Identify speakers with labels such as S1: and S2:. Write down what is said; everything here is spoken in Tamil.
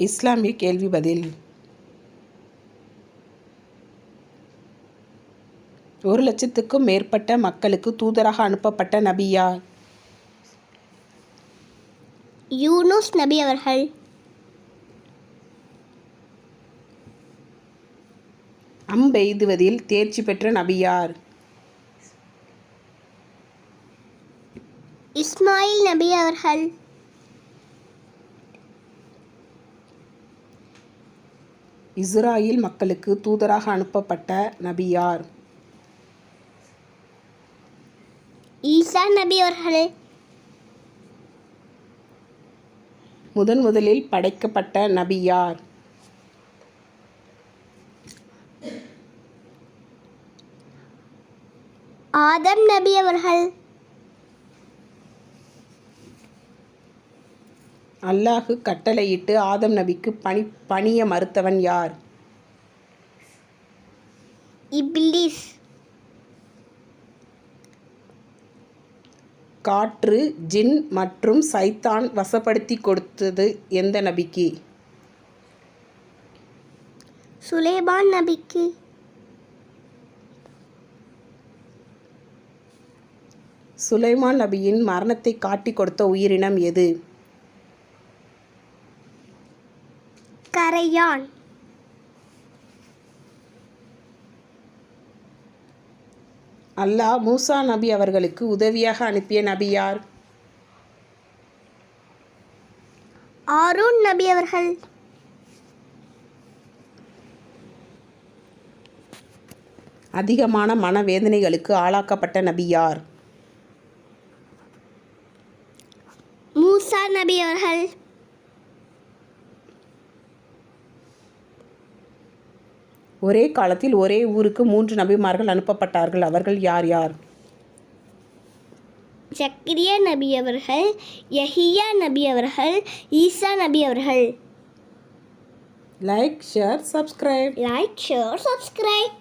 S1: இஸ்லாமிய கேள்வி பதில். ஒரு லட்சத்துக்கும் மேற்பட்ட மக்களுக்கு தூதராக அனுப்பப்பட்ட நபி யார்?
S2: யூனுஸ் நபி அவர்கள்.
S1: அம்பெய்துவதில் தேர்ச்சி பெற்ற நபி யார்?
S2: இஸ்மாயில் நபி அவர்கள்.
S1: இஸ்ராயில் மக்களுக்கு தூதராக அனுப்பப்பட்ட நபி யார்?
S2: ஈசா நபி அவர்கள்.
S1: முதன் முதலில் படைக்கப்பட்ட நபி யார்?
S2: ஆதம் நபி அவர்கள்.
S1: அல்லாஹு கட்டளையிட்டு ஆதம் நபிக்கு பணி பணிய மறுத்தவன் யார்?
S2: இப்லிஸ்.
S1: காற்று ஜின் மற்றும் சைத்தான் வசப்படுத்தி கொடுத்தது எந்த நபிக்கு?
S2: சுலேபான் நபிக்கு.
S1: சுலைமான் நபியின் மரணத்தை காட்டி கொடுத்த உயிரினம் எது?
S2: கரையான்.
S1: அல்லாஹ் மூசா நபி அவர்களுக்கு உதவியாக அனுப்பிய நபி யார்?
S2: ஆரூன் நபி அவர்கள்.
S1: அதிகமான மனவேதனைகளுக்கு ஆளாக்கப்பட்ட நபி யார்?
S2: மூசா நபி அவர்கள்.
S1: ஒரே காலத்தில் ஒரே ஊருக்கு மூன்று நபிமார்கள் அனுப்பப்பட்டார்கள். அவர்கள் யார் யார்?
S2: ஜக்கிரியா நபி அவர்கள் யஹியா நபி அவர்கள் ஈசா நபி அவர்கள்.
S1: Like share subscribe
S2: like share subscribe